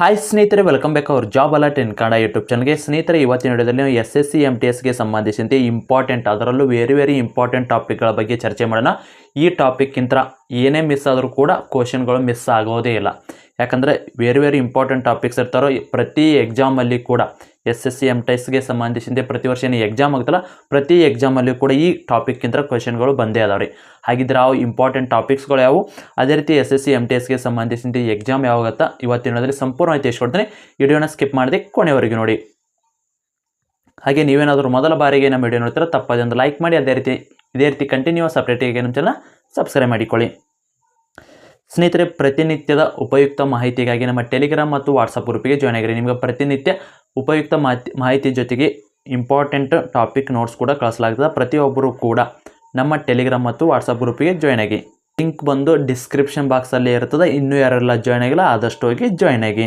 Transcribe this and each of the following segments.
Hi ಸ್ನೇಹಿತರೆ welcome back our job alert in Kannada YouTube ಚಾನಲ್ಗೆ ಸ್ನೇಹಿತರೆ, ಇವತ್ತಿನ ವಿಡಿಯೋದಲ್ಲಿ ನಾವು S S C M T ಎಸ್ಗೆ ಸಂಬಂಧಿಸಿದಂತೆ ಇಂಪಾರ್ಟೆಂಟ್ ಅದರಲ್ಲೂ ವೆರಿ ವೆರಿ ಇಂಪಾರ್ಟೆಂಟ್ ಟಾಪಿಕ್ಗಳ ಬಗ್ಗೆ ಚರ್ಚೆ ಮಾಡೋಣ. ಈ ಟಾಪಿಕ್ಕಿಂತ ಏನೇ ಮಿಸ್ ಆದರೂ ಕೂಡ ಕ್ವಶನ್ಗಳು ಮಿಸ್ ಆಗೋದೇ ಇಲ್ಲ. ಯಾಕಂದರೆ ವೆರಿ ವೆರಿ ಇಂಪಾರ್ಟೆಂಟ್ ಟಾಪಿಕ್ಸ್ ಇರ್ತಾರೋ, ಪ್ರತಿ ಎಕ್ಸಾಮಲ್ಲಿ ಕೂಡ S S C M T ಎಸ್ಗೆ ಸಂಬಂಧಿಸಿದಂತೆ ಪ್ರತಿ ವರ್ಷ ಏನು ಎಕ್ಸಾಮ್ ಆಗುತ್ತಲ್ಲ, ಪ್ರತಿ ಎಕ್ಸಾಮಲ್ಲಿ ಕೂಡ ಈ ಟಾಪಿಕ್ಕಿಂತ ಕ್ವೆಶನ್ಗಳು ಬಂದೇ ಅದಾವೆ ರೀ. ಹಾಗಿದ್ರೆ ಆ ಇಂಪಾರ್ಟೆಂಟ್ ಟಾಪಿಕ್ಸ್ಗಳು ಯಾವುವು ಅದೇ ರೀತಿ S S C M T ಎಸ್ಗೆ ಸಂಬಂಧಿಸಿದಂತೆ ಎಕ್ಸಾಮ್ ಯಾವಾಗತ್ತಾ ಇವತ್ತಿನದಲ್ಲಿ ಸಂಪೂರ್ಣ ತಿಳಿಸ್ಕೊಡ್ತೀನಿ. ವಿಡಿಯೋನ ಸ್ಕಿಪ್ ಮಾಡದೆ ಕೊನೆವರೆಗೆ ನೋಡಿ. ಹಾಗೆ ನೀವೇನಾದರೂ ಮೊದಲ ಬಾರಿಗೆ ನಮ್ಮ ವಿಡಿಯೋ ನೋಡ್ತೀರ ತಪ್ಪದೆ ಒಂದು ಲೈಕ್ ಮಾಡಿ, ಅದೇ ರೀತಿ, ಇದೇ ರೀತಿ ಕಂಟಿನ್ಯೂಸ್ ಅಪ್ಡೇಟಿಗೆ ನಮ್ಮ ಚಾನಲ್ ಸಬ್ಸ್ಕ್ರೈಬ್ ಮಾಡಿಕೊಳ್ಳಿ. ಸ್ನೇಹಿತರೆ, ಪ್ರತಿನಿತ್ಯದ ಉಪಯುಕ್ತ ಮಾಹಿತಿಗಾಗಿ ನಮ್ಮ ಟೆಲಿಗ್ರಾಮ್ ಮತ್ತು ವಾಟ್ಸಪ್ ಗ್ರೂಪಿಗೆ ಜಾಯ್ನ್ ಆಗಿರಿ. ನಿಮಗೆ ಪ್ರತಿನಿತ್ಯ ಉಪಯುಕ್ತ ಮಾಹಿತಿ ಮಾಹಿತಿ ಜೊತೆಗೆ ಇಂಪಾರ್ಟೆಂಟ್ ಟಾಪಿಕ್ ನೋಟ್ಸ್ ಕೂಡ ಕಳಿಸಲಾಗ್ತದೆ. ಪ್ರತಿಯೊಬ್ಬರು ಕೂಡ ನಮ್ಮ ಟೆಲಿಗ್ರಾಮ್ ಮತ್ತು ವಾಟ್ಸಪ್ ಗ್ರೂಪಿಗೆ ಜಾಯ್ನ್ ಆಗಿ. ಲಿಂಕ್ ಬಂದು ಡಿಸ್ಕ್ರಿಪ್ಷನ್ ಬಾಕ್ಸಲ್ಲಿ ಇರ್ತದೆ. ಇನ್ನೂ ಯಾರೆಲ್ಲ ಜಾಯ್ನ್ ಆಗಿಲ್ಲ, ಆದಷ್ಟು ಹೋಗಿ ಜಾಯ್ನ್ ಆಗಿ.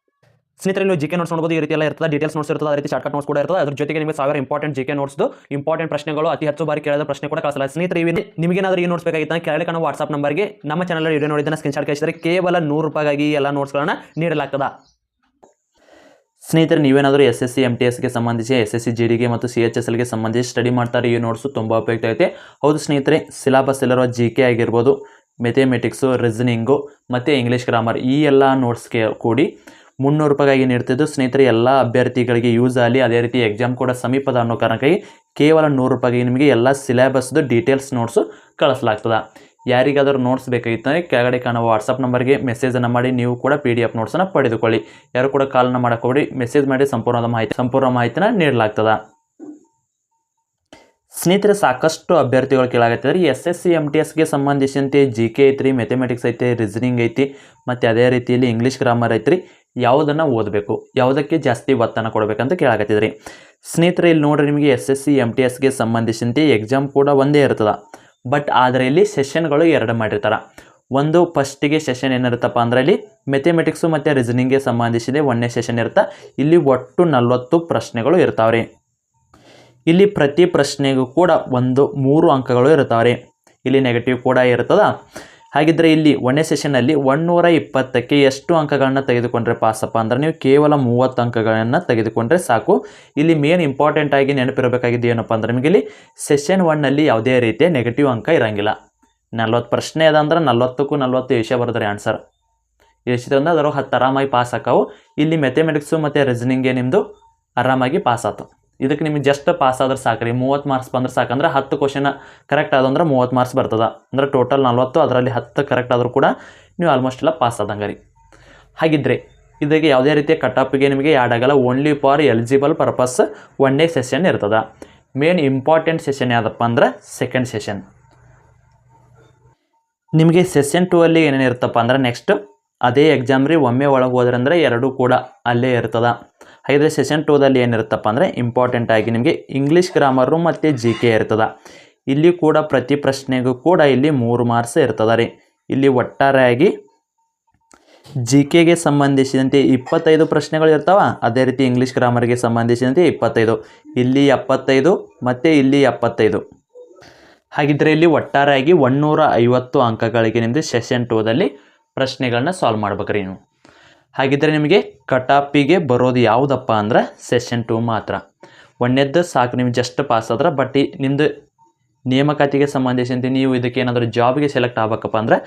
ಸ್ನೇಹಿತರೆ ನೀವು ಜಿಕೆ ನೋಟ್ಸ್ ನೋಡಬಹುದು ಈ ರೀತಿ ಎಲ್ಲ ಇರ್ತದೆ. ಡೀಟೇಲ್ಸ್ ನೋಡ್ಸ್ ಇರ್ತದೆ, ಅದೇ ರೀತಿ ಶಾರ್ಟ್ಕಟ್ ನೋಟ್ಸ್ ಕೂಡ ಇರ್ತದೆ. ಅದ್ರ ಜೊತೆಗೆ ನಿಮಗೆ ಸಾವಿರ ಇಂಪಾರ್ಟೆಂಟ್ ಜಿಕೆ ನೋಟ್ಸ್ ಇಂಪಾರ್ಟೆಂಟ್ ಪ್ರಶ್ನೆಗಳು ಅತಿ ಹೆಚ್ಚು ಬಾರಿ ಕೇಳಿದ ಪ್ರಶ್ನೆ ಕೂಡ ಕಳಿಸಲ್ಲ ಸ್ನೇಹಿತರೆ ನಿಮಗೆ ಏನಾದರೂ ಈ ನೋಟ್ಸ್ ಬೇಕಾಗಿತ್ತು ಕೆಳಗೆ ಕಾಣೋ ವಾಟ್ಸ್ಆಪ್ ನಂಬರ್ಗೆ ನಮ್ಮ ಚಾನಲ್ ವಿಡಿಯೋ ನೋಡಿದ್ದನ್ನು ಸ್ಕ್ರೀನ್ ಶಾಟ್ ಕಳಿಸಿದರೆ ಕೇವಲ ನೂರು ರೂಪಾಯಿಗಾಗಿ ಎಲ್ಲ ನೋಟ್ಸ್ಗಳನ್ನು ನೀಡಲಾಗ್ತದೆ. ಸ್ನೇಹಿತರೆ, ನೀವೇನಾದರೂ S S C M T ಎಸ್ಗೆ ಸಂಬಂಧಿಸಿ ಎಸ್ ಎಸ್ ಸಿ ಜಿ ಡಿಗೆ ಮತ್ತು ಸಿ ಎಚ್ ಎಸ್ ಎಲ್ಗೆ ಸಂಬಂಧಿಸಿ ಸ್ಟಡಿ ಮಾಡ್ತಾರೆ, ಈ ನೋಟ್ಸು ತುಂಬ ಉಪಯುಕ್ತ ಐತೆ. ಹೌದು ಸ್ನೇಹಿತರೆ ಸಿಲೆಬಸ್ ಇಲ್ಲಿರುವ ಜಿ ಕೆ ಆಗಿರ್ಬೋದು. ಮೆಥೆಮೆಟಿಕ್ಸು ರೀಸನಿಂಗು ಮತ್ತು ಇಂಗ್ಲೀಷ್ ಗ್ರಾಮರ್ ಈ ಎಲ್ಲ ನೋಟ್ಸ್ಗೆ ಕೂಡಿ ಮುನ್ನೂರು ರೂಪಾಯಿಗಾಗಿ ನೀಡ್ತಿದ್ದು. ಸ್ನೇಹಿತರೆ, ಎಲ್ಲ ಅಭ್ಯರ್ಥಿಗಳಿಗೆ ಯೂಸ್ ಆಗಲಿ ಅದೇ ರೀತಿ ಎಕ್ಸಾಮ್ ಕೂಡ ಸಮೀಪದ ಅನ್ನೋ ಕಾರಣಕ್ಕಾಗಿ ಕೇವಲ ನೂರು ರೂಪಾಯಿಗೆ ನಿಮಗೆ ಎಲ್ಲ ಸಿಲೆಬಸ್ದು ಡೀಟೇಲ್ಸ್ ನೋಟ್ಸು ಕಳಿಸ್ಲಾಗ್ತದೆ. ಯಾರಿಗಾದರೂ ನೋಟ್ಸ್ ಬೇಕಾಗಿತ್ತು ಅಂದರೆ ಕೆಳಗಡೆ ಕಾಣುವ ವಾಟ್ಸಪ್ ನಂಬರ್ಗೆ ಮೆಸೇಜನ್ನು ಮಾಡಿ, ನೀವು ಕೂಡ ಪಿ ಡಿ ಎಫ್ ನೋಟ್ಸನ್ನು ಪಡೆದುಕೊಳ್ಳಿ. ಯಾರು ಕೂಡ ಕಾಲನ್ನು ಮಾಡಕ್ಕೆ ಹೋಗಿ ಮೆಸೇಜ್ ಮಾಡಿ ಸಂಪೂರ್ಣದ ಮಾಹಿತಿ, ಸಂಪೂರ್ಣ ಮಾಹಿತಿನ ನೀಡಲಾಗ್ತದೆ. ಸ್ನೇಹಿತರೆ, ಸಾಕಷ್ಟು ಅಭ್ಯರ್ಥಿಗಳು ಕೇಳಾಗತ್ತಿದ್ದಾರೆ. S S C M T ಎಸ್ಗೆ ಸಂಬಂಧಿಸಿದಂತೆ ಜಿ ಕೆ ಐತ್ರಿ ಮೆಥಮೆಟಿಕ್ಸ್ ಐತೆ ರೀಸನಿಂಗ್ ಐತಿ, ಮತ್ತು ಅದೇ ರೀತಿಯಲ್ಲಿ ಇಂಗ್ಲೀಷ್ ಗ್ರಾಮರ್ ಐತ್ರಿ. ಯಾವುದನ್ನು ಓದಬೇಕು, ಯಾವುದಕ್ಕೆ ಜಾಸ್ತಿ ಒತ್ತನ್ನು ಕೊಡಬೇಕಂತ ಕೇಳಾಕತ್ತಿದ್ರಿ. ಸ್ನೇಹಿತರೆ, ಇಲ್ಲಿ ನೋಡ್ರಿ ನಿಮಗೆ S S C M T ಎಸ್ಗೆ ಸಂಬಂಧಿಸಿದಂತೆ ಎಕ್ಸಾಮ್ ಕೂಡ ಒಂದೇ ಇರ್ತದೆ. ಬಟ್ ಆದರೆ ಇಲ್ಲಿ ಸೆಷನ್ಗಳು ಎರಡು ಮಾಡಿರ್ತಾರೆ. ಒಂದು ಫಸ್ಟಿಗೆ ಸೆಷನ್ ಏನಿರುತ್ತಪ್ಪ ಅಂದ್ರೆ ಇಲ್ಲಿ ಮೆಥೆಮೆಟಿಕ್ಸು ಮತ್ತು ರೀಸನಿಂಗ್ಗೆ ಸಂಬಂಧಿಸಿದೆ ಒಂದನೇ ಸೆಷನ್ ಇರುತ್ತೆ. ಇಲ್ಲಿ ಒಟ್ಟು ನಲವತ್ತು ಪ್ರಶ್ನೆಗಳು ಇರ್ತಾವ್ರಿ. ಇಲ್ಲಿ ಪ್ರತಿ ಪ್ರಶ್ನೆಗೂ ಕೂಡ ಒಂದು ಮೂರು ಅಂಕಗಳು ಇರ್ತಾವ್ರಿ. ಇಲ್ಲಿ ನೆಗೆಟಿವ್ ಕೂಡ ಇರ್ತದ. ಹಾಗಿದ್ರೆ ಇಲ್ಲಿ ಒಂದನೇ ಸೆಷನಲ್ಲಿ ಒನ್ನೂರ ಇಪ್ಪತ್ತಕ್ಕೆ ಎಷ್ಟು ಅಂಕಗಳನ್ನ ತೆಗೆದುಕೊಂಡ್ರೆ ಪಾಸಪ್ಪ ಅಂದ್ರೆ ನೀವು ಕೇವಲ ಮೂವತ್ತು ಅಂಕಗಳನ್ನು ತೆಗೆದುಕೊಂಡ್ರೆ ಸಾಕು. ಇಲ್ಲಿ ಮೇನ್ ಇಂಪಾರ್ಟೆಂಟ್ ಆಗಿ ನೆನಪಿರಬೇಕಾಗಿದ್ದು ಏನಪ್ಪ ಅಂದ್ರೆ ನಿಮಗೆ ಇಲ್ಲಿ ಸೆಷನ್ ಒನ್ನಲ್ಲಿ ಯಾವುದೇ ರೀತಿಯ ನೆಗೆಟಿವ್ ಅಂಕ ಇರಂಗಿಲ್ಲ. ನಲ್ವತ್ತು ಪ್ರಶ್ನೆ ಅದ ಅಂದ್ರೆ ನಲ್ವತ್ತಕ್ಕೂ ನಲ್ವತ್ತು ಏಷ್ಯಾ ಬರೋದ್ರೆ ಆನ್ಸರ್ ಎಷ್ಟಿದ್ರೆ ಅದರ ಹತ್ತು ಆರಾಮಾಗಿ ಪಾಸ್ ಆಕಾವು ಇಲ್ಲಿ ಮೆಥಮೆಟಿಕ್ಸು ಮತ್ತು ರೀಸನಿಂಗೇ ನಿಮ್ಮದು ಆರಾಮಾಗಿ ಪಾಸ್ ಆತು. ಇದಕ್ಕೆ ನಿಮಗೆ ಜಸ್ಟ್ ಪಾಸ್ ಆದ್ರೆ ರೀ ಮೂವತ್ತು ಮಾರ್ಕ್ಸ್ ಬಂದ್ರೆ ಸಾಕಂದ್ರೆ ಹತ್ತು ಕ್ವಶನ್ ಕರೆಕ್ಟ್ ಆದಂದ್ರೆ ಮೂವತ್ತು ಮಾರ್ಕ್ಸ್ ಬರ್ತದೆ. ಅಂದ್ರೆ ಟೋಟಲ್ ನಲ್ವತ್ತು, ಅದರಲ್ಲಿ ಹತ್ತು ಕರೆಕ್ಟ್ ಆದರೂ ಕೂಡ ನೀವು ಆಲ್ಮೋಸ್ಟ್ ಎಲ್ಲ ಪಾಸ್ ಆದಂಗೆ ರೀ. ಹಾಗಿದ್ರೆ ಇದಕ್ಕೆ ಯಾವುದೇ ರೀತಿಯ ಕಟಾಪಿಗೆ ನಿಮಗೆ ಆ್ಯಡ್ ಆಗಲ್ಲ. Only for eligible purpose one day session ಇರ್ತದೆ. ಮೇನ್ ಇಂಪಾರ್ಟೆಂಟ್ ಸೆಷನ್ ಯಾವುದಪ್ಪ ಅಂದ್ರೆ ಸೆಕೆಂಡ್ ಸೆಷನ್ ನಿಮಗೆ ಸೆಷನ್ ಟೂ ಅಲ್ಲಿ ಏನೇನು ಇರುತ್ತಪ್ಪ ಅಂದ್ರೆ ನೆಕ್ಸ್ಟ್ ಅದೇ ಎಕ್ಸಾಮ್ ರೀ. ಒಮ್ಮೆ ಒಳಗೆ ಹೋದ್ರಂದ್ರೆ ಎರಡೂ ಕೂಡ ಅಲ್ಲೇ ಇರ್ತದೆ. ಹಾಗಿದ್ರೆ ಸೆಷನ್ ಟೂದಲ್ಲಿ ಏನಿರುತ್ತಪ್ಪ ಅಂದರೆ ಇಂಪಾರ್ಟೆಂಟ್ ಆಗಿ ನಿಮಗೆ ಇಂಗ್ಲೀಷ್ ಗ್ರಾಮರು ಮತ್ತು ಜಿ ಕೆ ಇರ್ತದೆ. ಇಲ್ಲಿ ಕೂಡ ಪ್ರತಿ ಪ್ರಶ್ನೆಗೂ ಕೂಡ ಇಲ್ಲಿ ಮೂರು ಮಾರ್ಕ್ಸ್ ಇರ್ತದೆ ರೀ. ಇಲ್ಲಿ ಒಟ್ಟಾರೆಯಾಗಿ ಜಿ ಕೆಗೆ ಸಂಬಂಧಿಸಿದಂತೆ ಇಪ್ಪತ್ತೈದು ಪ್ರಶ್ನೆಗಳು ಇರ್ತಾವ, ಅದೇ ರೀತಿ ಇಂಗ್ಲೀಷ್ ಗ್ರಾಮರ್ಗೆ ಸಂಬಂಧಿಸಿದಂತೆ ಇಪ್ಪತ್ತೈದು. ಇಲ್ಲಿ ಎಪ್ಪತ್ತೈದು ಮತ್ತು ಇಲ್ಲಿ ಎಪ್ಪತ್ತೈದು. ಹಾಗಿದ್ರೆ ಇಲ್ಲಿ ಒಟ್ಟಾರೆಯಾಗಿ ಒನ್ನೂರ ಐವತ್ತು ಅಂಕಗಳಿಗೆ ನಿಮ್ಮದು ಸೆಷನ್ ಟೂದಲ್ಲಿ ಪ್ರಶ್ನೆಗಳನ್ನ ಸಾಲ್ವ್ ಮಾಡ್ಬೇಕ್ರಿ ನೀವು. ಹಾಗಿದ್ರೆ ನಿಮಗೆ ಕಟಾಪಿಗೆ ಬರೋದು ಯಾವುದಪ್ಪ ಅಂದ್ರೆ ಸೆಷನ್ ಟು ಮಾತ್ರ. ಒಂದನೇದ್ದು ಸಾಕು, ನಿಮ್ಗೆ ಜಸ್ಟ್ ಪಾಸ್ ಆದ್ರೆ ಬಟ್ ಈ ನಿಮ್ಮದು ನೇಮಕಾತಿಗೆ ಸಂಬಂಧಿಸಿದಂತೆ ನೀವು ಇದಕ್ಕೆ ಏನಾದರೂ ಜಾಬ್ಗೆ ಸೆಲೆಕ್ಟ್ ಆಗ್ಬೇಕಪ್ಪ ಅಂದ್ರೆ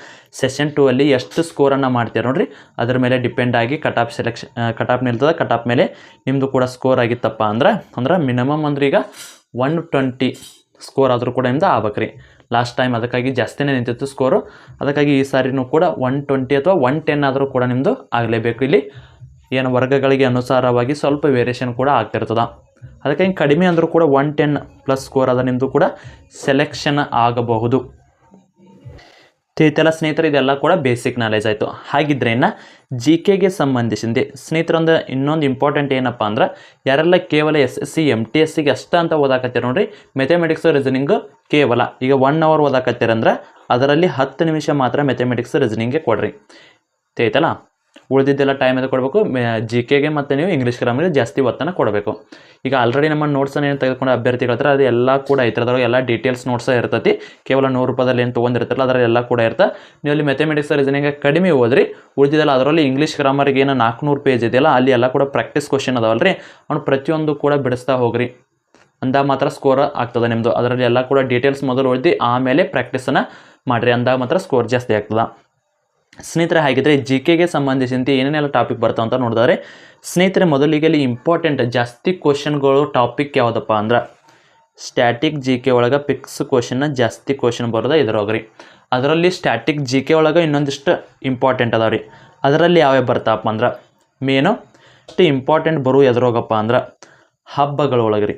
ಸೆಷನ್ ಟೂ ಅಲ್ಲಿ ಎಷ್ಟು ಸ್ಕೋರನ್ನು ಮಾಡ್ತೀರ ನೋಡಿರಿ. ಅದ್ರ ಮೇಲೆ ಡಿಪೆಂಡ್ ಆಗಿ ಕಟಾಪ್ ಸೆಲೆಕ್ಷನ್ ಕಟಾಪ್ ನಿಲ್ತದೆ ಕಟಾಪ್ ಮೇಲೆ ನಿಮ್ಮದು ಕೂಡ ಸ್ಕೋರ್ ಆಗಿತ್ತಪ್ಪ ಅಂದ್ರೆ ಅಂದ್ರೆ ಮಿನಿಮಮ್ ಅಂದ್ರೆ ಈಗ ಒನ್ ಟ್ವೆಂಟಿ ಸ್ಕೋರ್ ಆದರೂ ಕೂಡ ನಿಮ್ದು ಆಗ್ಬೇಕ್ರಿ. ಲಾಸ್ಟ್ ಟೈಮ್ ಅದಕ್ಕಾಗಿ ಜಾಸ್ತಿನೇ ನಿಂತಿತ್ತು ಸ್ಕೋರು ಅದಕ್ಕಾಗಿ ಈ ಸಾರಿನೂ ಕೂಡ ಒನ್ ಟ್ವೆಂಟಿ ಅಥವಾ ಒನ್ ಟೆನ್ ಆದರೂ ಕೂಡ ನಿಮ್ಮದು ಆಗಲೇಬೇಕು. ಇಲ್ಲಿ ಏನು ವರ್ಗಗಳಿಗೆ ಅನುಸಾರವಾಗಿ ಸ್ವಲ್ಪ ವೇರಿಯೇಷನ್ ಕೂಡ ಆಗ್ತಿರ್ತದೆ. ಅದಕ್ಕಾಗಿ ಕಡಿಮೆ ಅಂದರೂ ಕೂಡ ಒನ್ ಟೆನ್ ಪ್ಲಸ್ ಸ್ಕೋರ್ ಅದ ನಿಮ್ಮದು ಕೂಡ ಸೆಲೆಕ್ಷನ್ ಆಗಬಹುದು. ತಿಳಿತಲ್ಲ ಸ್ನೇಹಿತರೆ, ಇದೆಲ್ಲ ಕೂಡ ಬೇಸಿಕ್ ನಾಲೆಜ್ ಆಯಿತು. ಹಾಗಿದ್ರೆ ಇನ್ನು ಜಿ ಕೆಗೆ ಸಂಬಂಧಿಸಿದೆ ಸ್ನೇಹಿತರೊಂದು ಇನ್ನೊಂದು ಇಂಪಾರ್ಟೆಂಟ್ ಏನಪ್ಪ ಅಂದ್ರೆ, ಯಾರೆಲ್ಲ ಕೇವಲ S S C M T S ಸಿಗೆ ಅಷ್ಟ ಅಂತ ಓದಾಕತ್ತೀರ ನೋಡ್ರಿ. ಮೆಥಮೆಟಿಕ್ಸ್ ರೀಸನಿಂಗ್ ಕೇವಲ ಈಗ ಒನ್ ಅವರ್ ಓದಾಕತ್ತೀರಂದ್ರೆ ಅದರಲ್ಲಿ ಹತ್ತು ನಿಮಿಷ ಮಾತ್ರ ಮೆಥಮೆಟಿಕ್ಸ್ ರೀಸನಿಂಗ್ಗೆ ಕೊಡ್ರಿ. ಆಯ್ತಲ್ಲ? ಉಳಿದಿದ್ದೆಲ್ಲ ಟೈಮ್ ಅದು ಕೊಡಬೇಕು? ಜಿ ಕೆಗೆ ಮತ್ತು ನೀವು ಇಂಗ್ಲೀಷ್ ಗ್ರಾಮರ್ಗೆ ಜಾಸ್ತಿ ಒತ್ತನ್ನು ಕೊಡಬೇಕು. ಈಗ ಆಲ್ರೆಡಿ ನಮ್ಮ ನೋಟ್ಸನ್ನು ಏನು ತೆಗೆದುಕೊಂಡು ಅಭ್ಯರ್ಥಿಗಳ ಹತ್ರ ಅದು ಎಲ್ಲ ಕೂಡ ಐತೆ ಎಲ್ಲ ಡೀಟೇಲ್ಸ್ ನೋಟ್ಸ ಇರ್ತೈತಿ. ಕೇವಲ ನೂರು ರೂಪಾಯಲ್ಲಿ ಏನು ತೊಗೊಂಡಿರ್ತಾರಲ್ಲ, ಅದರಲ್ಲಿ ಎಲ್ಲ ಕೂಡ ಇರ್ತಾ. ನೀವು ಅಲ್ಲಿ ಮೆಥಮೆಟಿಕ್ಸ್ ರೀಸನಿಂಗ್ ಕಡಿಮೆ ಓದ್ರಿ. ಉಳಿದಿದ್ದೆಲ್ಲ ಅದರಲ್ಲಿ ಇಂಗ್ಲೀಷ್ ಗ್ರಾಮರ್ಗೆ ಏನು ನಾಲ್ಕುನೂರು ಪೇಜ್ ಇದೆಯಲ್ಲ, ಅಲ್ಲಿ ಎಲ್ಲ ಕೂಡ ಪ್ರಾಕ್ಟೀಸ್ ಕ್ವಶನ್ ಅದಾವಲ್ಲ ರೀ ಅವ್ನು ಪ್ರತಿಯೊಂದು ಕೂಡ ಬಿಡಿಸ್ತಾ ಹೋಗ್ರಿ. ಅಂದಾಗ ಮಾತ್ರ ಸ್ಕೋರ್ ಆಗ್ತದೆ ನಿಮ್ಮದು ಅದರಲ್ಲಿ ಎಲ್ಲ ಕೂಡ ಡೀಟೇಲ್ಸ್ ಮೊದಲು ಓದಿ ಆಮೇಲೆ ಪ್ರಾಕ್ಟೀಸನ್ನು ಮಾಡಿರಿ ಅಂದಾಗ ಮಾತ್ರ ಸ್ಕೋರ್ ಜಾಸ್ತಿ ಆಗ್ತದೆ. ಸ್ನೇಹಿತರೆ, ಹಾಗಿದ್ರೆ ಜಿ ಕೆಗೆ ಸಂಬಂಧಿಸಿದಂತೆ ಏನೇನೆಲ್ಲ ಟಾಪಿಕ್ ಬರ್ತಾವ ಅಂತ ನೋಡಿದ್ರೆ, ಸ್ನೇಹಿತರೆ ಮೊದಲಿಗೆ ಅಲ್ಲಿ ಇಂಪಾರ್ಟೆಂಟ್ ಜಾಸ್ತಿ ಕ್ವಶನ್ಗಳು ಟಾಪಿಕ್ ಯಾವುದಪ್ಪ ಅಂದ್ರೆ ಸ್ಟ್ಯಾಟಿಕ್ ಜಿ ಕೆ ಒಳಗೆ ಪಿಕ್ಸ್ ಕ್ವಶನ್ನ ಜಾಸ್ತಿ ಕ್ವಶನ್ ಬರೋದ ಇದ್ರೊಳಗೆ ರೀ ಅದರಲ್ಲಿ ಸ್ಟ್ಯಾಟಿಕ್ ಜಿ ಕೆ ಒಳಗೆ ಇನ್ನೊಂದಿಷ್ಟು ಇಂಪಾರ್ಟೆಂಟ್ ಅದಾವ ರೀ. ಅದರಲ್ಲಿ ಯಾವ್ಯಾವ ಬರ್ತಾವಪ್ಪ ಅಂದ್ರೆ ಮೇನು ಇಷ್ಟು ಇಂಪಾರ್ಟೆಂಟ್ ಬರೋ ಎದ್ರೋಗಪ್ಪ ಅಂದ್ರೆ ಹಬ್ಬಗಳೊಳಗೆ ರೀ.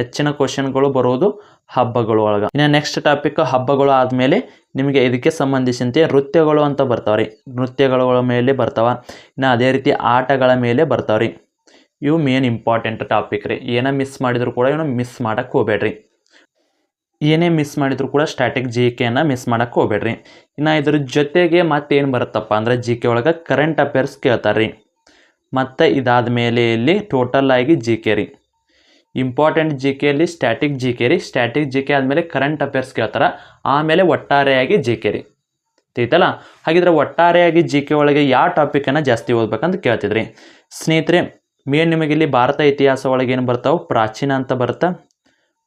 ಹೆಚ್ಚಿನ ಕ್ವಶನ್ಗಳು ಬರುವುದು ಹಬ್ಬಗಳು ಒಳಗೆ. ಇನ್ನು ನೆಕ್ಸ್ಟ್ ಟಾಪಿಕ್ ಹಬ್ಬಗಳು ಆದಮೇಲೆ ನಿಮಗೆ ಇದಕ್ಕೆ ಸಂಬಂಧಿಸಿದಂತೆ ನೃತ್ಯಗಳು ಅಂತ ಬರ್ತಾವೆ ರೀ ನೃತ್ಯಗಳ ಮೇಲೆ ಬರ್ತಾವ. ಇನ್ನು ಅದೇ ರೀತಿ ಆಟಗಳ ಮೇಲೆ ಬರ್ತಾವ್ರಿ. ಇವು ಮೇನ್ ಇಂಪಾರ್ಟೆಂಟ್ ಟಾಪಿಕ್ ರೀ. ಏನೇ ಮಿಸ್ ಮಾಡಿದರೂ ಕೂಡ ಇವನು ಮಿಸ್ ಮಾಡಕ್ಕೆ ಹೋಗ್ಬೇಡ್ರಿ. ಏನೇ ಮಿಸ್ ಮಾಡಿದರೂ ಕೂಡ ಸ್ಟ್ಯಾಟಿಕ್ ಜಿ ಕೆನ ಮಿಸ್ ಮಾಡೋಕ್ಕೆ ಹೋಗ್ಬೇಡ್ರಿ. ಇನ್ನು ಇದ್ರ ಜೊತೆಗೆ ಮತ್ತೇನು ಬರುತ್ತಪ್ಪ ಅಂದ್ರೆ ಜಿ ಕೆ ಒಳಗೆ ಕರೆಂಟ್ ಅಫೇರ್ಸ್ ಕೇಳ್ತಾರೆ ರೀ ಮತ್ತು ಇದಾದ ಮೇಲೆ ಇಲ್ಲಿ ಟೋಟಲ್ ಆಗಿ ಜಿ ಕೆ ರೀ. ಇಂಪಾರ್ಟೆಂಟ್ ಜಿ ಕೆಯಲ್ಲಿ ಸ್ಟ್ಯಾಟಿಕ್ ಜಿ ಕೆ ರೀ. ಸ್ಟ್ಯಾಟಿಕ್ ಜಿ ಕೆ ಆದಮೇಲೆ ಕರೆಂಟ್ ಅಫೇರ್ಸ್ ಕೇಳ್ತಾರೆ. ಆಮೇಲೆ ಒಟ್ಟಾರೆಯಾಗಿ ಜಿ ಕೆ ರೀ. ತೈತಲ್ಲ ಹಾಗಿದ್ರೆ ಒಟ್ಟಾರೆಯಾಗಿ ಜಿ ಕೆ ಒಳಗೆ ಯಾವ ಟಾಪಿಕನ್ನು ಜಾಸ್ತಿ ಓದ್ಬೇಕಂತ ಕೇಳ್ತಿದ್ರಿ. ಸ್ನೇಹಿತರೆ ಮೇನ್ ನಿಮಗೆ ಇಲ್ಲಿ ಭಾರತ ಇತಿಹಾಸ ಒಳಗೆ ಏನು ಬರ್ತಾವೆ? ಪ್ರಾಚೀನ ಅಂತ ಬರ್ತಾ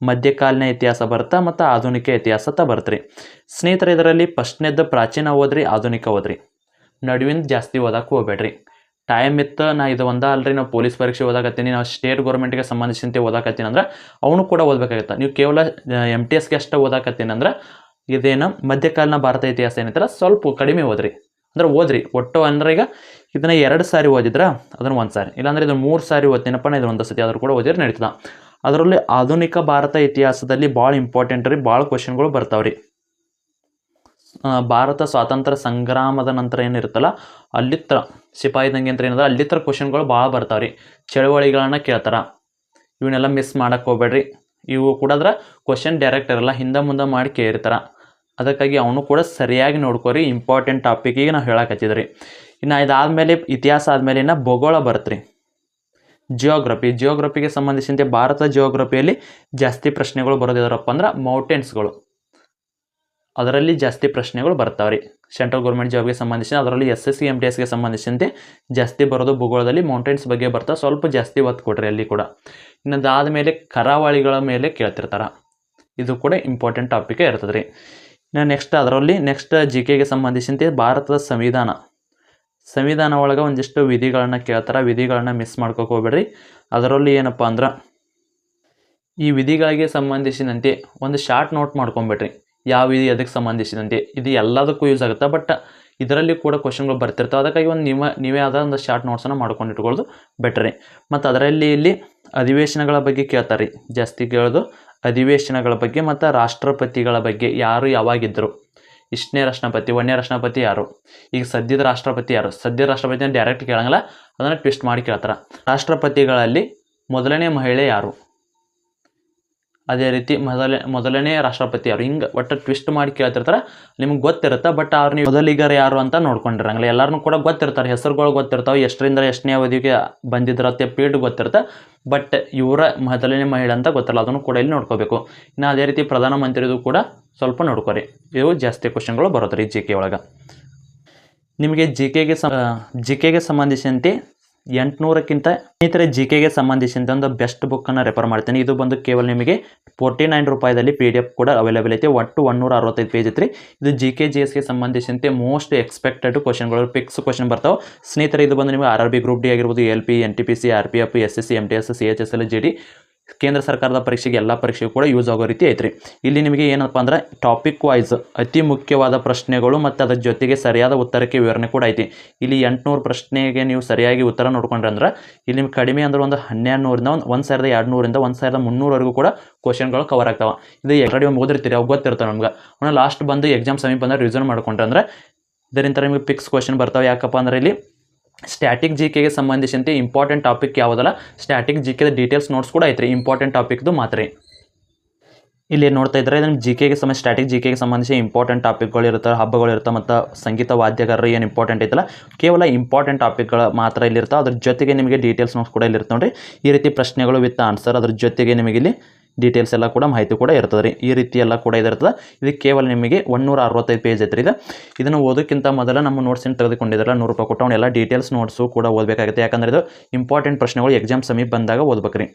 ಮಧ್ಯಕಾಲೀನ ಇತಿಹಾಸ ಬರ್ತಾ ಮತ್ತು ಆಧುನಿಕ ಇತಿಹಾಸ ಅಂತ ಬರ್ತ್ರಿ. ಸ್ನೇಹಿತರೆ, ಇದರಲ್ಲಿ ಫಸ್ಟ್ನೇದ್ದು ಪ್ರಾಚೀನ ಓದ್ರಿ, ಆಧುನಿಕ ಓದ್ರಿ. ನಡುವಿನ ಜಾಸ್ತಿ ಓದಕ್ಕೆ ಹೋಗ್ಬೇಡ್ರಿ. ಟೈಮ್ ಇತ್ತು, ನಾ ಇದು ಒಂದ ಅಲ್ರಿ, ನಾವು ಪೊಲೀಸ್ ಪರೀಕ್ಷೆ ಓದಾಕತ್ತೀನಿ, ನಾವು ಸ್ಟೇಟ್ ಗೌರ್ಮೆಂಟ್ಗೆ ಸಂಬಂಧಿಸಿದಂತೆ ಓದಾಕತ್ತೀನಿ ಅಂದ್ರೆ ಅವನು ಕೂಡ ಓದಬೇಕಾಗತ್ತೆ. ನೀವು ಕೇವಲ ಎಂ ಟಿ ಎಸ್ಗೆ ಅಷ್ಟೇ ಓದಾಕತ್ತೀನಿ ಅಂದ್ರೆ ಇದೇನು ಮಧ್ಯಕಾಲೀನ ಭಾರತ ಇತಿಹಾಸ ಏನೈತಲ್ಲ, ಸ್ವಲ್ಪ ಕಡಿಮೆ ಓದ್ರಿ. ಅಂದ್ರೆ ಓದ್ರಿ, ಒಟ್ಟು ಅಂದ್ರೆ ಈಗ ಇದನ್ನ ಎರಡು ಸಾರಿ ಓದಿದ್ರ, ಅದನ್ನ ಒಂದು ಸಾರಿ. ಇಲ್ಲಾಂದ್ರೆ ಇದನ್ನ ಮೂರು ಸಾರಿ ಓದ್ತೀನಪ್ಪ, ನಾ ಇದನ್ನ ಒಂದು ಸತಿ ಆದರೂ ಕೂಡ ಓದಿದ್ರೆ ನಡೀತದ. ಅದರಲ್ಲಿ ಆಧುನಿಕ ಭಾರತ ಇತಿಹಾಸದಲ್ಲಿ ಭಾಳ ಇಂಪಾರ್ಟೆಂಟ್ ರೀ ಭಾಳ ಕ್ವಶನ್ಗಳು ಬರ್ತಾವ್ರಿ. ಭಾರತ ಸ್ವಾತಂತ್ರ್ಯ ಸಂಗ್ರಾಮದ ನಂತರ ಏನಿರುತ್ತಲ್ಲ, ಅಲ್ಲಿತ್ರ ಸಿಪಾಯಿ ದಂಗೆ ಅಂತ ಏನಿದೆ, ಅಲ್ಲಿತ್ರ ಕ್ವಶನ್ಗಳು ಭಾಳ ಬರ್ತಾವ ರೀ ಚಳುವಳಿಗಳನ್ನ ಕೇಳ್ತಾರ. ಇವನ್ನೆಲ್ಲ ಮಿಸ್ ಮಾಡಕ್ಕೆ ಹೋಗ್ಬೇಡ್ರಿ. ಇವು ಕೂಡ ಅದ್ರ ಕ್ವಶನ್ ಡೈರೆಕ್ಟ್ ಇರಲ್ಲ ಹಿಂದೆ ಮುಂದೆ ಮಾಡಿ ಕೇಳಿರ್ತಾರ ಅದಕ್ಕಾಗಿ ಅವನು ಕೂಡ ಸರಿಯಾಗಿ ನೋಡ್ಕೋರಿ ಇಂಪಾರ್ಟೆಂಟ್ ಟಾಪಿಕಿಗೆ ನಾವು ಹೇಳಕತ್ತಿದ್ರಿ ಇನ್ನು ಇದಾದಮೇಲೆ, ಇತಿಹಾಸ ಆದಮೇಲೆ ಇನ್ನು ಭೂಗೋಳ ಬರುತ್ತೆ ಜಿಯೋಗ್ರಫಿ ಜಿಯೋಗ್ರಫಿಗೆ ಸಂಬಂಧಿಸಿದಂತೆ ಭಾರತ ಜಿಯೋಗ್ರಫಿಯಲ್ಲಿ ಜಾಸ್ತಿ ಪ್ರಶ್ನೆಗಳು ಬರೋದಿದಾರಪ್ಪ ಅಂದ್ರೆ ಮೌಂಟೇನ್ಸ್ಗಳು ಅದರಲ್ಲಿ ಜಾಸ್ತಿ ಪ್ರಶ್ನೆಗಳು ಬರ್ತಾವೆ ರೀ ಸೆಂಟ್ರಲ್ ಗೌರ್ಮೆಂಟ್ ಜಾಬ್ಗೆ ಸಂಬಂಧಿಸಿದ ಅದರಲ್ಲಿ S S C M T ಎಸ್ಗೆ ಸಂಬಂಧಿಸಿದಂತೆ ಜಾಸ್ತಿ ಬರೋದು ಭೂಗೋಳದಲ್ಲಿ ಮೌಂಟೇನ್ಸ್ ಬಗ್ಗೆ ಬರ್ತಾ ಸ್ವಲ್ಪ ಜಾಸ್ತಿ ಒತ್ತು ಕೊಡ್ರಿ ಅಲ್ಲಿ ಕೂಡ. ಇನ್ನೊಂದು ಮೇಲೆ ಕರಾವಳಿಗಳ ಮೇಲೆ ಕೇಳ್ತಿರ್ತಾರೆ. ಇದು ಕೂಡ ಇಂಪಾರ್ಟೆಂಟ್ ಟಾಪಿಕೇ ಇರ್ತದೆ ರೀ ಇನ್ನು ನೆಕ್ಸ್ಟ್ ಅದರಲ್ಲಿ ನೆಕ್ಸ್ಟ್ ಜಿ ಕೆಗೆ ಸಂಬಂಧಿಸಿದಂತೆ ಭಾರತದ ಸಂವಿಧಾನ. ಸಂವಿಧಾನ ಒಳಗೆ ಒಂದಿಷ್ಟು ವಿಧಿಗಳನ್ನ ಕೇಳ್ತಾರೆ. ವಿಧಿಗಳನ್ನ ಮಿಸ್ ಮಾಡ್ಕೋಕೆ ಹೋಗ್ಬೇಡ್ರಿ. ಅದರಲ್ಲಿ ಏನಪ್ಪ ಅಂದ್ರೆ ಈ ವಿಧಿಗಳಿಗೆ ಸಂಬಂಧಿಸಿದಂತೆ ಒಂದು ಶಾರ್ಟ್ ನೋಟ್ ಮಾಡ್ಕೊಂಬಿಡ್ರಿ ಯಾವ ಇದು ಅದಕ್ಕೆ ಸಂಬಂಧಿಸಿದಂತೆ. ಇದು ಎಲ್ಲದಕ್ಕೂ ಯೂಸ್ ಆಗುತ್ತೆ. ಬಟ್ ಇದರಲ್ಲಿ ಕೂಡ ಕ್ವಶನ್ಗಳು ಬರ್ತಿರ್ತಾವೆ. ಅದಕ್ಕಾಗಿ ಒಂದು ನಿಮ್ಮ, ನೀವೇ ಆದ ಒಂದು ಶಾರ್ಟ್ ನೋಟ್ಸನ್ನು ಮಾಡ್ಕೊಂಡು ಇಟ್ಕೊಳ್ಳೋದು ಬೆಟ್ರಿ ಮತ್ತು ಅದರಲ್ಲಿ ಇಲ್ಲಿ ಅಧಿವೇಶನಗಳ ಬಗ್ಗೆ ಕೇಳ್ತಾರೆ ರೀ ಜಾಸ್ತಿ ಕೇಳೋದು ಅಧಿವೇಶನಗಳ ಬಗ್ಗೆ ಮತ್ತು ರಾಷ್ಟ್ರಪತಿಗಳ ಬಗ್ಗೆ. ಯಾರು ಯಾವಾಗಿದ್ದರು ಇಷ್ಟನೇ ರಾಷ್ಟ್ರಪತಿ ಒಂದನೇ ರಾಷ್ಟ್ರಪತಿ ಯಾರು? ಈಗ ಸದ್ಯದ ರಾಷ್ಟ್ರಪತಿ ಯಾರು? ಸದ್ಯದ ರಾಷ್ಟ್ರಪತಿನ ಡೈರೆಕ್ಟ್ ಕೇಳಂಗಿಲ್ಲ. ಅದನ್ನು ಟ್ವಿಸ್ಟ್ ಮಾಡಿ ಕೇಳ್ತಾರೆ. ರಾಷ್ಟ್ರಪತಿಗಳಲ್ಲಿ ಮೊದಲನೇ ಮಹಿಳೆ ಯಾರು? ಅದೇ ರೀತಿ ಮೊದಲೇ, ಮೊದಲನೇ ರಾಷ್ಟ್ರಪತಿ ಅವರು ಹಿಂಗೆ ಒಟ್ಟು ಟ್ವಿಸ್ಟ್ ಮಾಡಿ ಕೇಳ್ತಿರ್ತಾರೆ, ನಿಮ್ಗೆ ಗೊತ್ತಿರುತ್ತೆ ಬಟ್ ಅವ್ರು ನೀವು ಮೊದಲಿಗರು ಯಾರು ಅಂತ ನೋಡ್ಕೊಂಡಿರಂಗಿಲ್ಲ. ಎಲ್ಲರೂ ಕೂಡ ಗೊತ್ತಿರ್ತಾರೆ, ಹೆಸರುಗಳು ಗೊತ್ತಿರ್ತಾವೆ, ಎಷ್ಟರಿಂದ ಎಷ್ಟನೇ ಅವಧಿಗೆ ಬಂದಿದ್ರತ್ತೆ ಪೀಡ್ ಗೊತ್ತಿರುತ್ತೆ ಬಟ್ ಇವರ ಮೊದಲನೇ ಮಹಿಳೆ ಅಂತ ಗೊತ್ತಲ್ಲ, ಅದನ್ನು ಕೂಡ ಇಲ್ಲಿ ನೋಡ್ಕೋಬೇಕು. ಇನ್ನು ಅದೇ ರೀತಿ ಪ್ರಧಾನಮಂತ್ರಿದು ಕೂಡ ಸ್ವಲ್ಪ ನೋಡ್ಕೊರಿ. ಇವು ಜಾಸ್ತಿ ಕ್ವಶನ್ಗಳು ಬರುತ್ತೆ ರೀ ಜಿ ಕೆ ಒಳಗೆ. ನಿಮಗೆ ಜಿ ಕೆಗೆ ಸಂ ಜಿ ಕೆಗೆ ಸಂಬಂಧಿಸಿದಂತೆ ಎಂಟುನೂರಕ್ಕಿಂತ ಸ್ನೇಹಿತರೆ ಜಿ ಕೆಗೆ ಸಂಬಂಧಿಸಿದಂತೆ ಒಂದು ಬೆಸ್ಟ್ ಬುಕ್ಕನ್ನು ರೆಫರ್ ಮಾಡ್ತೀನಿ. ಇದು ಬಂದು ಕೇವಲ ನಿಮಗೆ ಫೋರ್ಟಿ ನೈನ್ ರೂಪಾಯಿದಲ್ಲಿ ಪಿ ಡಿ ಎಫ್ ಕೂಡ ಅವೈಲೇಬಲ್ ಐತೆ. ಒಟ್ಟು ಒನ್ನೂರ ಅರವತ್ತೈದು ಪೇಜ್ ಐತ್ರಿ. ಇದು ಜಿ ಕೆ ಜಿ ಎಸ್ಗೆ ಸಂಬಂಧಿಸಿದಂತೆ ಮೋಸ್ಟ್ ಎಕ್ಸ್ಪೆಕ್ಟೆಡ್ ಕ್ವಶನ್ಗಳು ಪಿಕ್ಸ್ ಕ್ವಶನ್ ಬರ್ತಾವೆ. ಸ್ನೇಹಿತರೆ, ಇದು ಬಂದು ನಿಮಗೆ R R B group D ಆಗಿರ್ಬೋದು L P N T P C R P F S S C M T S C H S L G D ಕೇಂದ್ರ ಸರ್ಕಾರದ ಪರೀಕ್ಷೆಗೆ ಎಲ್ಲ ಪರೀಕ್ಷೆಗೂ ಕೂಡ ಯೂಸ್ ಆಗೋ ರೀತಿ ಐತ್ರಿ. ಇಲ್ಲಿ ನಿಮಗೆ ಏನಪ್ಪ ಅಂದ್ರೆ ಟಾಪಿಕ್ ವೈಸ್ ಅತಿ ಮುಖ್ಯವಾದ ಪ್ರಶ್ನೆಗಳು ಮತ್ತು ಅದರ ಜೊತೆಗೆ ಸರಿಯಾದ ಉತ್ತರಕ್ಕೆ ವಿವರಣೆ ಕೂಡ ಐತಿ. ಇಲ್ಲಿ ಎಂಟುನೂರು ಪ್ರಶ್ನೆಗೆ ನೀವು ಸರಿಯಾಗಿ ಉತ್ತರ ನೋಡ್ಕೊಂಡ್ರೆ ಅಂದ್ರೆ ಇಲ್ಲಿ ನಿಮ್ಗೆ ಕಡಿಮೆ ಅಂದ್ರೆ ಒಂದು ಹನ್ನೆರಡು ನೂರಿಂದ ಒಂದು ಒಂದು ಸಾವಿರದ ಎರಡು ನೂರಿಂದ ಒಂದು ಸಾವಿರದ ಮುನ್ನೂರವರೆಗೂ ಕೂಡ ಕ್ವಶನ್ಗಳು ಕವರ್ ಆಗ್ತಾವೆ. ಇದು ಎರಡು ಓದಿರ್ತೀರಿ ಅವು ಗೊತ್ತಿರ್ತಾವೆ ನಮ್ಗೆ. ಅವನ ಲಾಸ್ಟ್ ಬಂದು ಎಕ್ಸಾಮ್ ಸಮೀಪ ಅಂದರೆ ರಿಸನ್ ಮಾಡ್ಕೊಂಡ್ರೆ ಅಂದರೆ ಇದರಿಂದ ನಿಮಗೆ ಪಿಕ್ಸ್ ಕ್ವಶನ್ ಬರ್ತಾವೆ. ಯಾಕಪ್ಪ ಅಂದ್ರೆ ಇಲ್ಲಿ ಸ್ಟ್ಯಾಟಿಕ್ ಜಿ ಕೆಗೆ ಸಂಬಂಧಿಸಿದಂತೆ ಇಂಪಾರ್ಟೆಂಟ್ ಟಾಪಿಕ್ ಯಾವುದಲ್ಲ? ಸ್ಟ್ಯಾಟಿಕ್ ಜಿ ಕೆದ ಡೀಟೇಲ್ಸ್ ನೋಟ್ಸ್ ಕೂಡ ಐತ್ರಿ ಇಂಪಾರ್ಟೆಂಟ್ ಟಾಪಿಕ್ದು ಮಾತ್ರ. ಇಲ್ಲಿ ನೋಡ್ತಾ ಇದ್ರೆ ನಮ್ಮ ಜಿ ಕೆಗೆ ಸಂಬಂಧ ಸ್ಟ್ಯಾಟಿಕ್ ಜಿ ಕೆಗೆ ಸಂಬಂಧಿಸಿ ಇಂಪಾರ್ಟೆಂಟ್ ಟಾಪಿಕ್ಗಳು ಇರುತ್ತೆ, ಹಬ್ಬಗಳು ಇರ್ತಾವೆ ಮತ್ತು ಸಂಗೀತ ವಾದ್ಯಗಾರರು ಏನು ಇಂಪಾರ್ಟೆಂಟ್ ಐತಲ್ಲ? ಕೇವಲ ಇಂಪಾರ್ಟೆಂಟ್ ಟಾಪಿಕ್ಗಳು ಮಾತ್ರ ಇಲ್ಲಿರ್ತಾವೆ ಅದ್ರ ಜೊತೆಗೆ ನಿಮಗೆ ಡೀಟೇಲ್ಸ್ ನೋಟ್ಸ್ ಕೂಡ ಇಲ್ಲಿ ಇರ್ತವೆ ನೋಡ್ರಿ. ಈ ರೀತಿ ಪ್ರಶ್ನೆಗಳು ವಿತ್ ಆನ್ಸರ್ ಅದ್ರ ಜೊತೆಗೆ ನಿಮಗೆ ಇಲ್ಲಿ ಡೀಟೇಲ್ಸ್ ಎಲ್ಲ ಕೂಡ ಮಾಹಿತಿ ಕೂಡ ಇರ್ತದೆ ರೀ. ಈ ರೀತಿ ಎಲ್ಲ ಕೂಡ ಇದಿರ್ತದೆ ಇದು ಕೇವಲ ನಿಮಗೆ ಒನ್ನೂರ ಅರವತ್ತೈದು ಪೇಜ್ ಐತ್ರಿ ಇದು. ಇದನ್ನು ಓದೋಕ್ಕಿಂತ ಮೊದಲು ನಮ್ಮ ನೋಟ್ಸಿನ ತೆಗೆದುಕೊಂಡಿದ್ರಲ್ಲ, ನೂರು ರೂಪಾಯಿ ಕೊಟ್ಟು ಎಲ್ಲ ಡೀಟೇಲ್ಸ್ ನೋಟ್ಸು ಕೂಡ ಓದಬೇಕಾಗುತ್ತೆ. ಯಾಕಂದ್ರೆ ಇದು ಇಂಪಾರ್ಟೆಂಟ್ ಪ್ರಶ್ನೆಗಳು ಎಕ್ಸಾಮ್ ಸಮೀಪ ಬಂದಾಗ ಓದ್ಬೇಕ್ರಿ.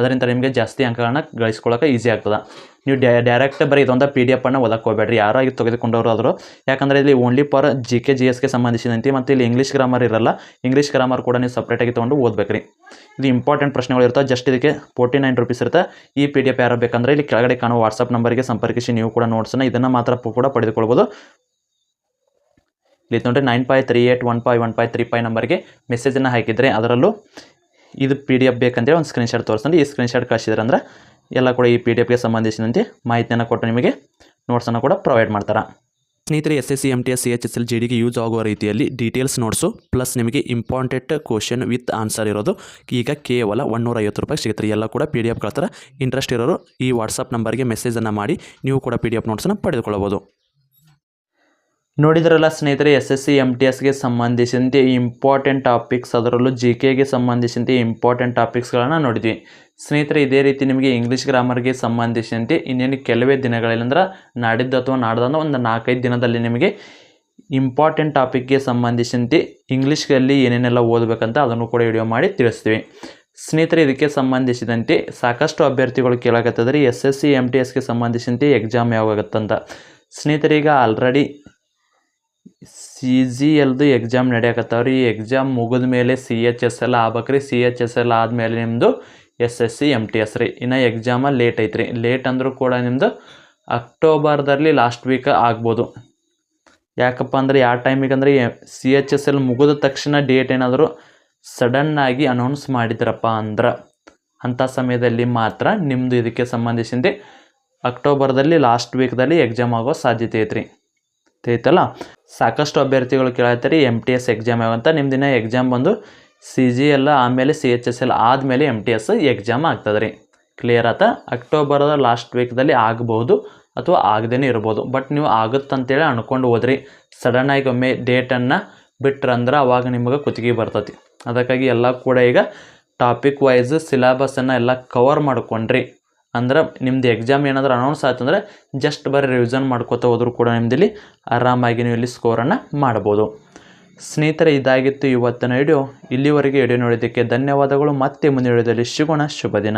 ಅದರಿಂದ ನಿಮಗೆ ಜಾಸ್ತಿ ಅಂಕಗಳನ್ನ ಗಳಿಸ್ಕೊಳ್ಳೋಕೆ ಈಸಿ ಆಗ್ತದೆ. ನೀವು ಡೈರೆಕ್ಟ್ ಬರೀ ಇದೊಂದು ಪಿ ಡಿ ಎಫ್ ಅನ್ನು ಓದಕ್ಕೆ ಹೋಗಬೇಡ್ರಿ. ಯಾರಾಗಿ ತೆಗೆದುಕೊಂಡವರು ಆದರೂ ಯಾಕಂದರೆ ಇಲ್ಲಿ only for G K G ಎಸ್ಗೆ ಸಂಬಂಧಿಸಿದಂತೆ ಮತ್ತು ಇಲ್ಲಿ ಇಂಗ್ಲೀಷ್ ಗ್ರಾಮರ್ ಇರಲ್ಲ. ಇಂಗ್ಲೀಷ್ ಗ್ರಾಮರ್ ಕೂಡ ನೀವು ಸಪ್ರೇಟಾಗಿ ತೊಗೊಂಡು ರೀ ಇದು ಇಂಪಾರ್ಟೆಂಟ್ ಪ್ರಶ್ನೆಗಳು ಇರ್ತವೆ. ಜಸ್ಟ್ ಇದಕ್ಕೆ ಫೋರ್ಟಿ ನೈನ್ ರುಪೀಸ್ ಇರುತ್ತೆ. ಈ ಪಿ ಡಿ ಎಫ್ ಯಾರು ಬೇಕಂದ್ರೆ ಇಲ್ಲಿ ಕೆಳಗಡೆ ಕಾಣುವ ವಾಟ್ಸಪ್ ನಂಬರ್ಗೆ ಸಂಪರ್ಕಿಸಿ ನೀವು ಕೂಡ ನೋಡ್ಸೋಣ ಇದನ್ನು ಮಾತ್ರ ಕೂಡ ಪಡೆದುಕೊಳ್ಬೋದು. ಇಲ್ಲಿ ನೋಡ್ರಿ nine five three eight one five one five three five ನಂಬರ್ಗೆ ಮೆಸೇಜನ್ನು ಹಾಕಿದರೆ ಅದರಲ್ಲೂ ಇದು ಪಿ ಡಿ ಎಫ್ ಬೇಕಂತೇಳಿ ಒಂದು ಸ್ಕ್ರೀನ್ಶಾಟ್ ತೋರಿಸ್ತಾರೆ ಈ ಸ್ಕ್ರೀನ್ಶಾಟ್ ಕಳಿಸಿದ್ರೆ ಅಂದ್ರೆ ಎಲ್ಲ ಕೂಡ ಈ ಪಿ ಡಿ ಎಫ್ಗೆ ಸಂಬಂಧಿಸಿದಂತೆ ಮಾಹಿತಿಯನ್ನು ಕೊಟ್ಟು ನಿಮಗೆ ನೋಟ್ಸನ್ನು ಕೂಡ ಪ್ರೊವೈಡ್ ಮಾಡ್ತಾರೆ. ಸ್ನೇಹಿತರೆ S S C M T S C H S L G ಡಿಗೆ ಯೂಸ್ ಆಗುವ ರೀತಿಯಲ್ಲಿ ಡೀಟೇಲ್ಸ್ ನೋಟ್ಸು ಪ್ಲಸ್ ನಿಮಗೆ ಇಂಪಾರ್ಟೆಂಟ್ ಕ್ವಶನ್ ವಿತ್ ಆನ್ಸರ್ ಇರೋದು ಈಗ ಕೇವಲ ಒನ್ನೂರ ಐವತ್ತು ರೂಪಾಯಿ ಸಿಗುತ್ತೆ ಎಲ್ಲ ಕೂಡ ಪಿ ಡಿ ಎಫ್ ಕಳ್ತಾರೆ ಇಂಟ್ರೆಸ್ಟ್ ಇರೋರು ಈ ವಾಟ್ಸಪ್ ನಂಬರ್ಗೆ ಮೆಸೇಜನ್ನು ಮಾಡಿ ನೀವು ಕೂಡ ಪಿ ಡಿ ಎಫ್ ನೋಟ್ಸನ್ನು ಪಡೆದುಕೊಳ್ಳಬಹುದು. ನೋಡಿದ್ರಲ್ಲ ಸ್ನೇಹಿತರೆ S S C M T ಎಸ್ಗೆ ಸಂಬಂಧಿಸಿದಂತೆ ಇಂಪಾರ್ಟೆಂಟ್ ಟಾಪಿಕ್ಸ್ ಅದರಲ್ಲೂ ಜಿ ಕೆಗೆ ಸಂಬಂಧಿಸಿದಂತೆ ಇಂಪಾರ್ಟೆಂಟ್ ಟಾಪಿಕ್ಸ್ಗಳನ್ನು ನೋಡಿದ್ವಿ. ಸ್ನೇಹಿತರೆ, ಇದೇ ರೀತಿ ನಿಮಗೆ ಇಂಗ್ಲೀಷ್ ಗ್ರಾಮರ್ಗೆ ಸಂಬಂಧಿಸಿದಂತೆ ಇನ್ನೇನು ಕೆಲವೇ ದಿನಗಳಲ್ಲಿ ಅಂದ್ರೆ ನಾಡಿದ್ದು ಅಥವಾ ನಾಡ್ದಂದು ಒಂದು ನಾಲ್ಕೈದು ದಿನದಲ್ಲಿ ನಿಮಗೆ ಇಂಪಾರ್ಟೆಂಟ್ ಟಾಪಿಕ್ಗೆ ಸಂಬಂಧಿಸಿದಂತೆ ಇಂಗ್ಲೀಷ್ನಲ್ಲಿ ಏನೇನೆಲ್ಲ ಓದಬೇಕಂತ ಅದನ್ನು ಕೂಡ ವಿಡಿಯೋ ಮಾಡಿ ತಿಳಿಸ್ತೀವಿ. ಸ್ನೇಹಿತರೆ, ಇದಕ್ಕೆ ಸಂಬಂಧಿಸಿದಂತೆ ಸಾಕಷ್ಟು ಅಭ್ಯರ್ಥಿಗಳು ಕೇಳಕತ್ತದ್ರಿ S S C M T ಎಸ್ಗೆ ಸಂಬಂಧಿಸಿದಂತೆ ಎಕ್ಸಾಮ್ ಯಾವಾಗತ್ತಂತ ಸ್ನೇಹಿತರೀಗ ಆಲ್ರೆಡಿ ಸಿ ಜಿ ಎಲ್ದು ಎಕ್ಸಾಮ್ ನಡೆಯಕತ್ತಾವ್ರಿ. ಈ ಎಕ್ಸಾಮ್ ಮುಗಿದ ಮೇಲೆ ಸಿ ಎಚ್ ಎಸ್ ಎಲ್ ಆಗ್ಬೇಕ್ರಿ. ಸಿ ಎಚ್ ಎಸ್ ಎಲ್ ಆದಮೇಲೆ ನಿಮ್ಮದು S S C M T S ರೀ. ಇನ್ನು ಎಕ್ಸಾಮ ಲೇಟ್ ಐತ್ರಿ. ಲೇಟ್ ಅಂದರೂ ಕೂಡ ನಿಮ್ಮದು ಅಕ್ಟೋಬರ್ದಲ್ಲಿ ಲಾಸ್ಟ್ ವೀಕ್ ಆಗ್ಬೋದು. ಯಾಕಪ್ಪ ಅಂದರೆ ಯಾವ ಟೈಮಿಗೆ ಅಂದರೆ ಸಿ ಎಚ್ ಎಸ್ ಎಲ್ ಮುಗಿದ ತಕ್ಷಣ ಡೇಟ್ ಏನಾದರೂ ಸಡನ್ನಾಗಿ ಅನೌನ್ಸ್ ಮಾಡಿದ್ರಪ್ಪ ಅಂದ್ರೆ ಅಂಥ ಸಮಯದಲ್ಲಿ ಮಾತ್ರ ನಿಮ್ಮದು ಇದಕ್ಕೆ ಸಂಬಂಧಿಸಿದ ಅಕ್ಟೋಬರ್ದಲ್ಲಿ ಲಾಸ್ಟ್ ವೀಕ್ದಲ್ಲಿ ಎಕ್ಸಾಮ್ ಆಗೋ ಸಾಧ್ಯತೆ ಐತ್ರಿ. ಐತಲ್ಲ? ಸಾಕಷ್ಟು ಅಭ್ಯರ್ಥಿಗಳು ಕೇಳತ್ತಾರೆ ಎಂ ಟಿ ಎಸ್ ಎಕ್ಸಾಮ್ ನಿಮ್ಮ ದಿನ ಎಕ್ಸಾಮ್ ಬಂದು ಸಿ ಜಿ ಎಲ್ ಆಮೇಲೆ ಸಿ ಎಚ್ ಎಸ್ ಎಲ್ ಆದಮೇಲೆ ಎಂ ಟಿ ಎಸ್ ಎಕ್ಸಾಮ್ ಆಗ್ತದೆ ರೀ. ಕ್ಲಿಯರ್ ಆತ? ಅಕ್ಟೋಬರದ ಲಾಸ್ಟ್ ವೀಕ್ದಲ್ಲಿ ಆಗಬಹುದು ಅಥವಾ ಆಗದೇ ಇರ್ಬೋದು. ಬಟ್ ನೀವು ಆಗುತ್ತಂತೇಳಿ ಅನ್ಕೊಂಡು ಹೋದ್ರಿ. ಸಡನ್ನಾಗಿ ಒಮ್ಮೆ ಡೇಟನ್ನು ಬಿಟ್ರಂದ್ರೆ ಅವಾಗ ನಿಮಗೆ ಕುತ್ತಿಗೆ ಬರ್ತತಿ. ಅದಕ್ಕಾಗಿ ಎಲ್ಲ ಕೂಡ ಈಗ ಟಾಪಿಕ್ ವೈಸ್ ಸಿಲೆಬಸನ್ನು ಎಲ್ಲ ಕವರ್ ಮಾಡ್ಕೊಂಡ್ರಿ. ಅಂದ್ರೆ ನಿಮ್ದು ಎಕ್ಸಾಮ್ ಏನಾದರೂ ಅನೌನ್ಸ್ ಆಯ್ತಂದ್ರೆ ಜಸ್ಟ್ ಬರೀ ರಿವಿಷನ್ ಮಾಡ್ಕೋತಾ ಹೋದ್ರೂ ಕೂಡ ನಿಮ್ಮದಿಲ್ಲಿ ಆರಾಮಾಗಿ ನೀವು ಇಲ್ಲಿ ಸ್ಕೋರನ್ನು ಮಾಡ್ಬೋದು. ಸ್ನೇಹಿತರೆ ಇದಾಗಿತ್ತು ಇವತ್ತಿನ ವಿಡಿಯೋ ಇಲ್ಲಿವರೆಗೆ ವಿಡಿಯೋ ನೋಡಿದ್ದಕ್ಕೆ ಧನ್ಯವಾದಗಳು. ಮತ್ತೆ ಮುಂದಿನ ವಿಡಿಯೋದಲ್ಲಿ ಸಿಗೋಣ. ಶುಭ ದಿನ